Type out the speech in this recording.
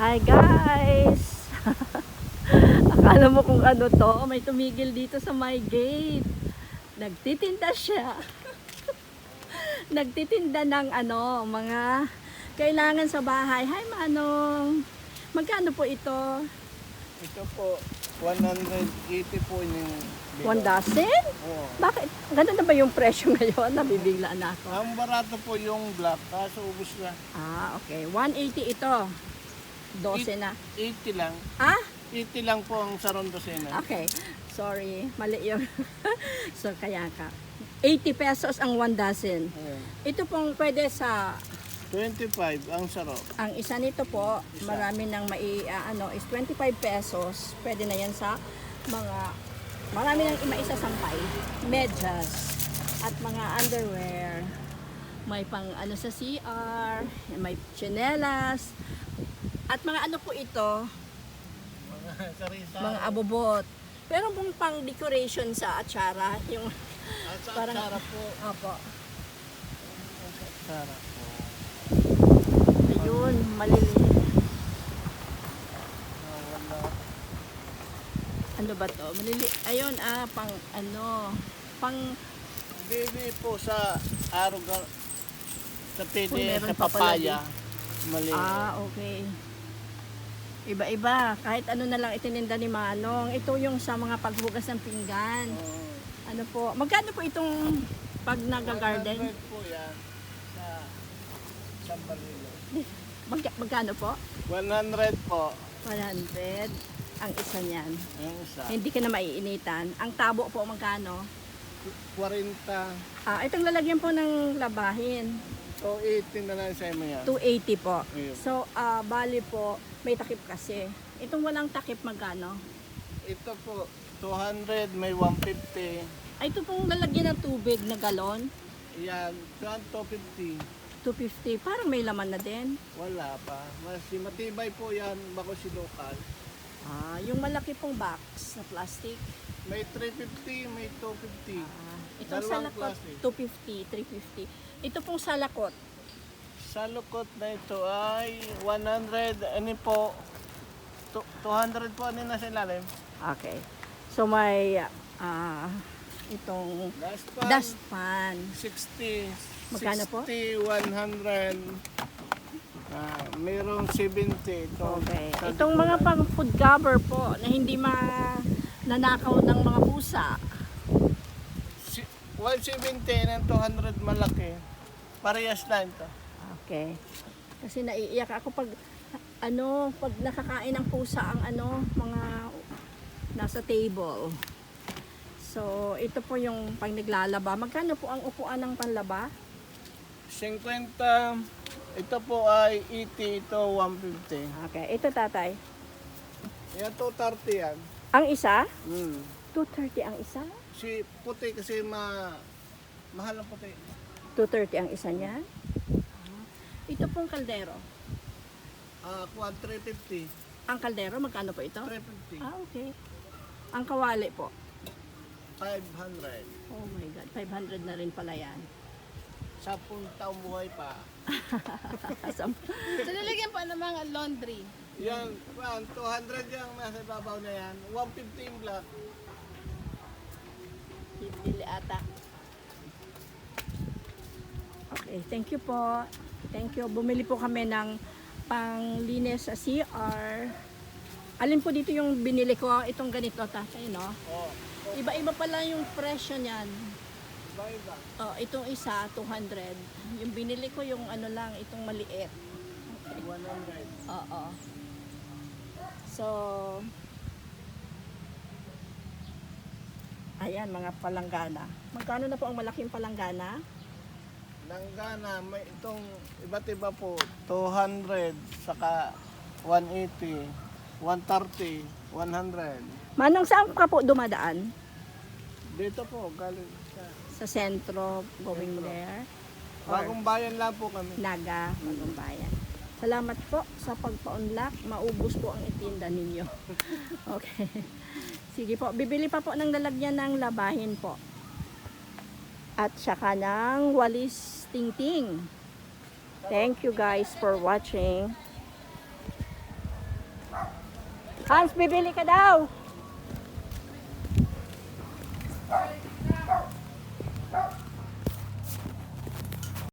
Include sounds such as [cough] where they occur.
Hi guys! [laughs] Akala mo kung ano to, may tumigil dito sa my gate. Nagtitinda siya. [laughs] Nagtitinda ng ano, mga kailangan sa bahay. Hi Manong! Magkano po ito? Ito po, 180 po yung One dozen? Oo. Bakit? Ganun na ba yung presyo [laughs] ngayon? Nabibigla na ako. Ang barato po yung black, kaso ubos na. Ah, okay. 180 ito. 12 na. 80 lang. Ah? 80 lang po ang sarong dosena. Okay. Sorry. Mali yun. [laughs] so, kaya ka. 80 pesos ang one dozen. Ayan. Ito pong pwede sa, 25 ang sarap. ang isa nito po, marami nang mai, ah, ano, is 25 pesos. Pwede na yan sa mga, marami nang maisa sampay. Medyas. At mga underwear. May pang ano sa CR, may chinelas. At mga ano po ito, Mga [laughs] sarisa. mga abobot. Pero pong pang decoration sa atsara, yung At sa parang- sarap po. Opo. Sarap po. Ayun, maliliit. Ah. Ano ba to? Malili Ayun, ah, pang ano, pang, Baby po sa aruga. Sa pwede, sa papaya. Mali. ah, okay. Iba-iba, kahit ano na lang itininda ni Manong. Ito yung sa mga paghugas ng pinggan. Oo. Ano po, magkano po itong pag nag-garden? 100 po yan sa San Barilo. Mag magkano po? 100 po 100 ang isa niyan. ang isa. Hindi ka na maiinitan. Ang tabo po magkano? 40 Ah, itong lalagyan po ng labahin. O 18 na lang sa inyo yan. 280 po. Ayun. So, ah, bali po, may takip kasi. Itong walang takip magkano? Ito po, 200, may 150. Ay, ito pong lalagyan ng tubig na galon. Yan, yan 250. 250. Parang may laman na din. Wala pa. Mas matibay po yan, bako si local. Ah, yung malaki pong box na plastic. May 350, may 250. Ah, itong Dalawang salakot, klase. 250, 350. Ito pong salakot. Sa lukot na ito ay 100, ano po, tu- 200 po ano na sa ilalim. Okay. So, may ah, itong Last pan, dust pan. 60. Magkano po? 60, 100. Ah, mayroong 70. Ito, Okay. Itong mga pang food cover po na hindi ma nanakaw ng mga pusa. Si- 170 and 200 malaki. Parehas lang ito. Okay. Kasi naiiyak ako pag ano, pag nakakain ng pusa ang ano, mga nasa table. So, ito po yung pag naglalaba. Magkano po ang upuan ng panlaba? 50. Ito po ay 80, ito 150. Okay. Ito tatay. Yan 230 yan. Ang isa? Mm. 230 ang isa? Si puti kasi ma mahal ang puti. 230 ang isa niya? Ito pong kaldero. Ah, kuwan 350. Ang kaldero, magkano po ito? 350. Ah, okay. Ang kawali po. 500. Oh my God, 500 na rin pala yan. 10 taong buhay pa. [laughs] Asam. So, lalagyan pa ng mga laundry. Yan, kuwan, 200 yung nasa ibabaw na yan. 150 yung black. Bibili ata. Okay, thank you po. Thank you. Bumili po kami ng panglinis sa CR. Alin po dito yung binili ko? Itong ganito, tatay, no? Oh, Iba-iba pala yung presyo niyan. iba-iba. Oh, itong isa, 200. Yung binili ko yung ano lang, itong maliit. 100. Oo. So, ayan, mga palanggana. Magkano na po ang malaking palanggana? Langgana, may itong iba't iba po. 200, saka 180, 130, 100. Manong saan ka po dumadaan? Dito po, galing sa Sa sentro, going there? Or Bagong bayan lang po kami. Naga, Bagong Bayan. Salamat po sa pagpa-unlock. Maubos po ang itinda ninyo. [laughs] okay. Sige po, bibili pa po ng lalagyan ng labahin po. At saka ng walis tingting. Thank you guys for watching. Hans, bibili ka daw!